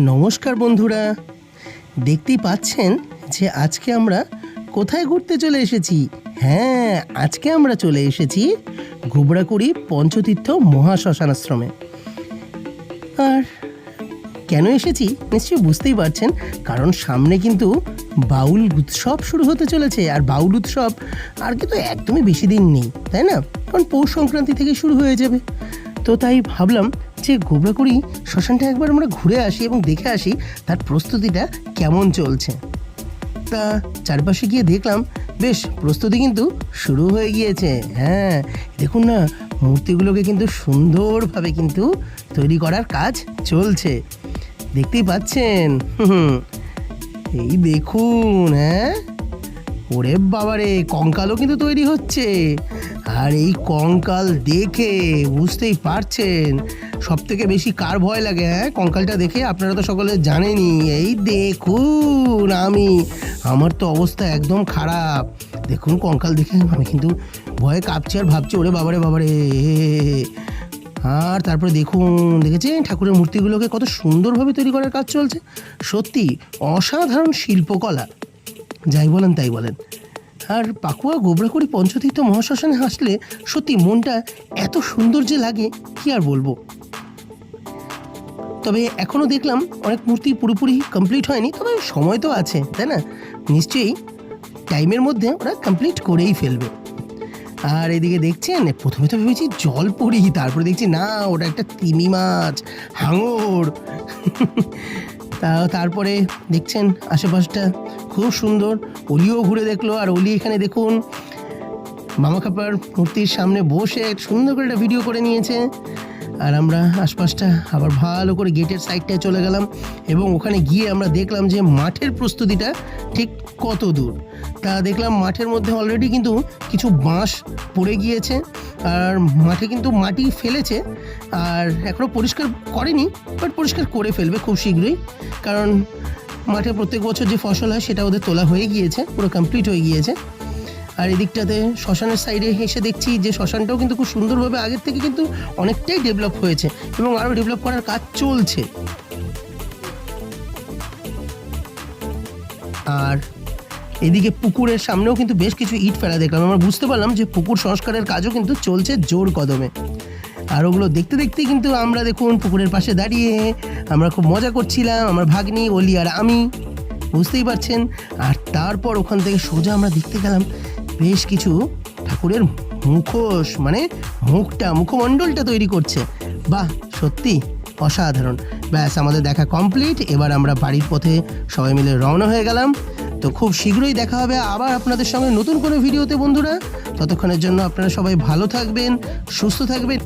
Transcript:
নমস্কার বন্ধুরা। দেখতেই পাচ্ছেন যে আজকে আমরা কোথায় ঘুরতে চলে এসেছি? হ্যাঁ আজকে আমরা চলে এসেছি ঘুবড়াকুড়ি পঞ্চতীর্থ মহাশ্মশানাশ্রমে। আর কেন এসেছি? নিশ্চয়ই বুঝতেই পারছেন, কারণ সামনে কিন্তু বাউল উৎসব শুরু হতে চলেছে। আর বাউল উৎসব আর কিন্তু একদমই বেশি দিন নেই, তাই না? কারণ পৌষ সংক্রান্তি থেকে শুরু হয়ে যাবে। তো তাই ভাবলাম যে গোবরাকুড়ি শ্মশানটা একবার আমরা ঘুরে আসি এবং দেখে আসি তার প্রস্তুতিটা কেমন চলছে। তা চারপাশে গিয়ে দেখলাম বেশ প্রস্তুতি কিন্তু শুরু হয়ে গিয়েছে। হ্যাঁ দেখুন না মূর্তিগুলোকে কিন্তু সুন্দরভাবে কিন্তু তৈরি করার কাজ চলছে। দেখতেই পাচ্ছেন হুম, এই দেখুন হ্যাঁ। ওরে বাবারে, কঙ্কালও কিন্তু তৈরি হচ্ছে। আর এই কঙ্কাল দেখে বুঝতেই পারছেন সব থেকে বেশি কার ভয় লাগে হ্যাঁ? কঙ্কালটা দেখে আপনারা তো সকলে জানেনই। এই দেখুন আমি, আমার তো অবস্থা একদম খারাপ। দেখুন কঙ্কাল দেখে আমি কিন্তু ভয়ে কাঁপছি আর ভাবছি, ওরে বাবারে বাবারে। আর তারপরে দেখুন, দেখেছেন? ঠাকুরের মূর্তিগুলোকে কত সুন্দরভাবে তৈরি করার কাজ চলছে। সত্যি অসাধারণ শিল্পকলা। যাই বলেন, তাই বলেন। আর পাকুয়া গোবরাকুড়ি পঞ্চতীর্থ মহাশ্মশানে হাসলে সত্যি মনটা এত সুন্দর যে লাগে, কি আর বলব? তবে এখনও দেখলাম অনেক মূর্তি পুরোপুরি কমপ্লিট হয়নি, তবে সময় তো আছে, তাই না? নিশ্চয়ই টাইমের মধ্যে ওরা কমপ্লিট করেই ফেলবে। আর এদিকে দেখছেন, প্রথমে তো ভেবেছি জল পড়ি, তারপরে দেখছি না, ওটা একটা তিমি মাছ, হাঙর। তা তারপরে দেখছেন আশেপাশটা খুব সুন্দর। অলিও ঘুরে দেখল, আর অলি এখানে দেখুন, মামা কাপার মূর্তির সামনে বসে সুন্দর করে একটা ভিডিও করে নিয়েছে। আর আমরা আশপাশটা আবার ভালো করে গেটের সাইডটায় চলে গেলাম এবং ওখানে গিয়ে আমরা দেখলাম যে মাঠের প্রস্তুতিটা ঠিক কত দূর। তা দেখলাম মাঠের মধ্যে অলরেডি কিন্তু কিছু বাঁশ পড়ে গিয়েছে আর মাঠে কিন্তু মাটি ফেলেছে আর এখনও পরিষ্কার করেনি বাট পরিষ্কার করে ফেলবে খুব শীঘ্রই। কারণ মাঠে প্রত্যেক বছর যে ফসল হয় সেটা ওদের তোলা হয়ে গিয়েছে, পুরো কমপ্লিট হয়ে গিয়েছে। আর এদিকটাতে শ্মশানের সাইডে এসে দেখছি যে শ্মশানটাও কিন্তু খুব সুন্দরভাবে আগের থেকে কিন্তু অনেকটাই ডেভেলপ হয়েছে এবং আরও ডেভেলপ করার কাজ চলছে। আর এদিকে পুকুরের সামনেও কিন্তু বেশ কিছু ইট ফেলা দেখলাম। আমরা বুঝতে পারলাম যে পুকুর সংস্কারের কাজও কিন্তু চলছে জোর কদমে। আর ওগুলো দেখতে দেখতেই কিন্তু আমরা দেখুন পুকুরের পাশে দাঁড়িয়ে আমরা খুব মজা করছিলাম, আমার ভাগ্নি, অলি আর আমি, বুঝতেই পারছেন। আর তারপর ওখান থেকে সোজা আমরা দেখতে গেলাম বেশ কিছু ঠাকুরের মুখোশ মানে মুখটা, মুখমণ্ডলটা তৈরি করছে। বাহ সত্যি অসাধারণ। ব্যাস, আমাদের দেখা কমপ্লিট এবার আমরা বাড়ির পথে সবাই মিলে রওনা হয়ে গেলাম। তো খুব শীঘ্রই দেখা হবে আবার আপনাদের সঙ্গে নতুন কোনো ভিডিওতে, বন্ধুরা। ততক্ষণের জন্য আপনারা সবাই ভালো থাকবেন, সুস্থ থাকবেন।